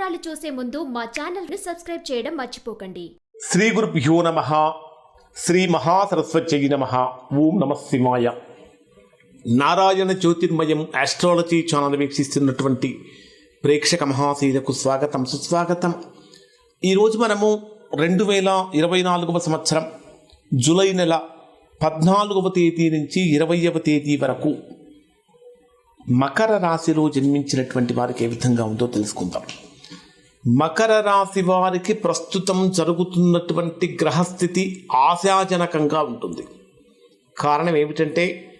వివరాలు చూసే ముందు మా ఛానల్ని సబ్స్క్రైబ్ చేయడం మర్చిపోకండి. శ్రీ గురుభ్యో నమ. శ్రీ మహాసరస్వత్యై నమ. ఓం నమ శివాయ. నారాయణ జ్యోతిర్మయం ఆస్ట్రాలజీ ఛానల్ వీక్షిస్తున్నటువంటి ప్రేక్షక మహాశీలకు స్వాగతం సుస్వాగతం. ఈరోజు మనము రెండు వేల ఇరవై నాలుగవ సంవత్సరం జూలై నెల పద్నాలుగవ తేదీ నుంచి ఇరవైవ తేదీ వరకు మకర రాశిలో జన్మించినటువంటి వారికి ఏ విధంగా ఉందో తెలుసుకుందాం. మకర రాశి వారికి ప్రస్తుతం జరుగుతున్నటువంటి గ్రహస్థితి ఆశాజనకంగా ఉంటుంది. కారణం ఏమిటంటే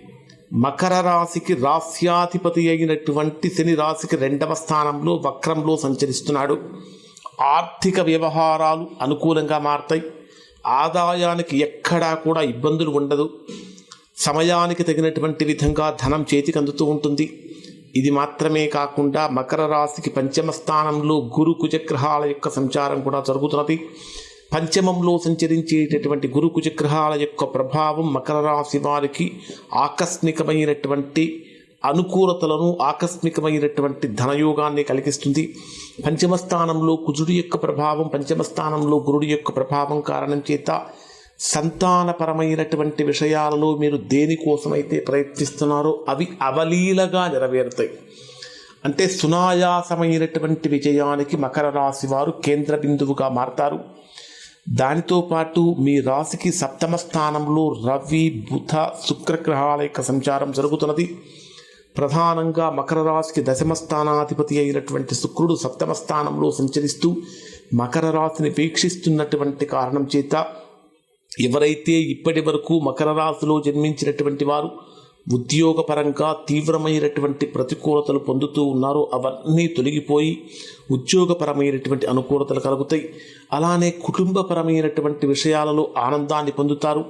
మకర రాశికి రాస్యాధిపతి అయినటువంటి శని రాశికి రెండవ స్థానంలో వక్రంలో సంచరిస్తున్నాడు. ఆర్థిక వ్యవహారాలు అనుకూలంగా మారతాయి. ఆదాయానికి ఎక్కడా కూడా ఇబ్బందులు ఉండదు. సమయానికి తగినటువంటి విధంగా ధనం చేతికి అందుతూ ఉంటుంది. ఇది మాత్రమే కాకుండా మకర రాశికి పంచమ స్థానంలో గురు కుజగ్రహాల యొక్క సంచారం కూడా జరుగుతున్నది. పంచమంలో సంచరించేటటువంటి గురు కుజగ్రహాల యొక్క ప్రభావం మకర రాశి వారికి ఆకస్మికమైనటువంటి అనుకూలతలను ఆకస్మికమైనటువంటి ధనయోగాన్ని కలిగిస్తుంది. పంచమ స్థానంలో కుజుడి యొక్క ప్రభావం పంచమ స్థానంలో గురుడి యొక్క ప్రభావం కారణం చేత సంతానపరమైనటువంటి విషయాలలో మీరు దేనికోసమైతే ప్రయత్నిస్తున్నారో అవి అవలీలగా నెరవేరుతాయి. అంటే సునాయాసమైనటువంటి విజయానికి మకర రాశి వారు కేంద్ర బిందువుగా మారతారు. దానితో పాటు మీ రాశికి సప్తమ స్థానంలో రవి బుధ శుక్రగ్రహాల యొక్క సంచారం జరుగుతున్నది. ప్రధానంగా మకర రాశికి దశమ స్థానాధిపతి అయినటువంటి శుక్రుడు సప్తమ స్థానంలో సంచరిస్తూ మకర రాశిని వీక్షిస్తున్నటువంటి కారణం చేత ఎవరైతే ఇప్పటి వరకు మకర రాశిలో జన్మించినటువంటి వారు ఉద్యోగపరంగా తీవ్రమైనటువంటి ప్రతికూలతలు పొందుతూ ఉన్నారో అవన్నీ తొలగిపోయి ఉద్యోగపరమైనటువంటి అనుకూలతలు కలుగుతాయి. అలానే కుటుంబపరమైనటువంటి విషయాలలో ఆనందాన్ని పొందుతారు.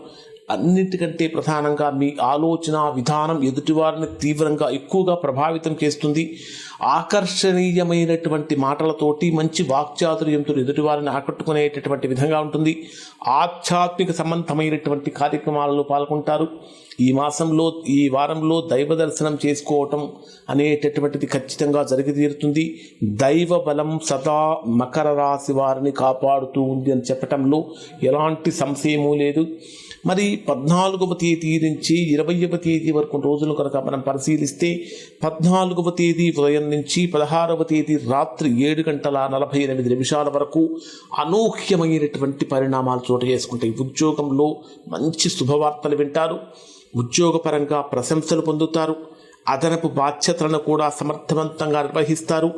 అన్నిటికంటే ప్రధానంగా మీ ఆలోచన విధానం ఎదుటివారిని తీవ్రంగా ఎక్కువగా ప్రభావితం చేస్తుంది. ఆకర్షణీయమైనటువంటి మాటలతోటి మంచి వాక్చాతుర్యంతో ఎదుటివారిని ఆకట్టుకునేటటువంటి విధంగా ఉంటుంది. ఆధ్యాత్మిక సంబంధమైనటువంటి కార్యక్రమాలలో పాల్గొంటారు. ఈ మాసంలో ఈ వారంలో దైవ దర్శనం చేసుకోవటం అనేటటువంటిది ఖచ్చితంగా జరిగి తీరుతుంది దైవ బలం సదా మకర రాశి వారిని కాపాడుతూ ఉంది అని చెప్పటంలో ఎలాంటి సంశయము లేదు. మరి పద్నాలుగవ తేదీ నుంచి ఇరవైవ తేదీ వరకు రోజులు కనుక మనం పరిశీలిస్తే పద్నాలుగవ తేదీ ఉదయం నుంచి పదహారవ తేదీ రాత్రి ఏడు గంటల నలభై ఎనిమిది నిమిషాల వరకు అనూహ్యమైనటువంటి పరిణామాలు చోటు చేసుకుంటాయి ఉద్యోగంలో మంచి శుభవార్తలు వింటారు. ఉద్యోగపరంగా ప్రశంసలు పొందుతారు. అదనపు బాధ్యతలను కూడా సమర్థవంతంగా నిర్వహిస్తారు.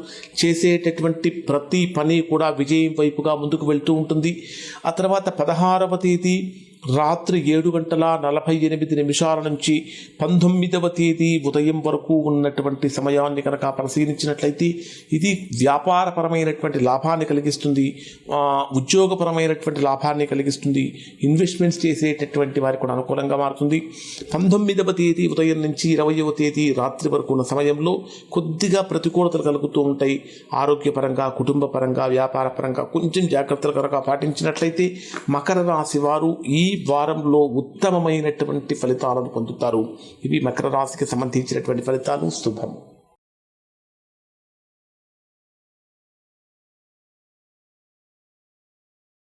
చేసేటటువంటి ప్రతి పని కూడా విజయం వైపుగా ముందుకు వెళ్తూ ఉంటుంది. ఆ తర్వాత పదహారవ తేదీ రాత్రి ఏడు గంటల నలభై ఎనిమిది నిమిషాల నుంచి పంతొమ్మిదవ తేదీ ఉదయం వరకు ఉన్నటువంటి సమయాన్ని కనుక పరిశీలించినట్లయితే ఇది వ్యాపారపరమైనటువంటి లాభాన్ని కలిగిస్తుంది ఉద్యోగపరమైనటువంటి లాభాన్ని కలిగిస్తుంది ఇన్వెస్ట్మెంట్స్ చేసేటటువంటి వారికి కూడా అనుకూలంగా మారుతుంది. పంతొమ్మిదవ తేదీ ఉదయం నుంచి ఇరవయవ తేదీ రాత్రి వరకు ఉన్న సమయంలో కొద్దిగా ప్రతికూలతలు కలుగుతూ ఉంటాయి. ఆరోగ్యపరంగా కుటుంబపరంగా వ్యాపారపరంగా కొంచెం జాగ్రత్తలు కనుక పాటించినట్లయితే మకర రాశి వారు ఈ వారంలో ఉత్తమమైనటువంటి ఫలితాలను పొందుతారు. ఇవి మకర రాశికి సంబంధించినటువంటి ఫలితాలు. శుభము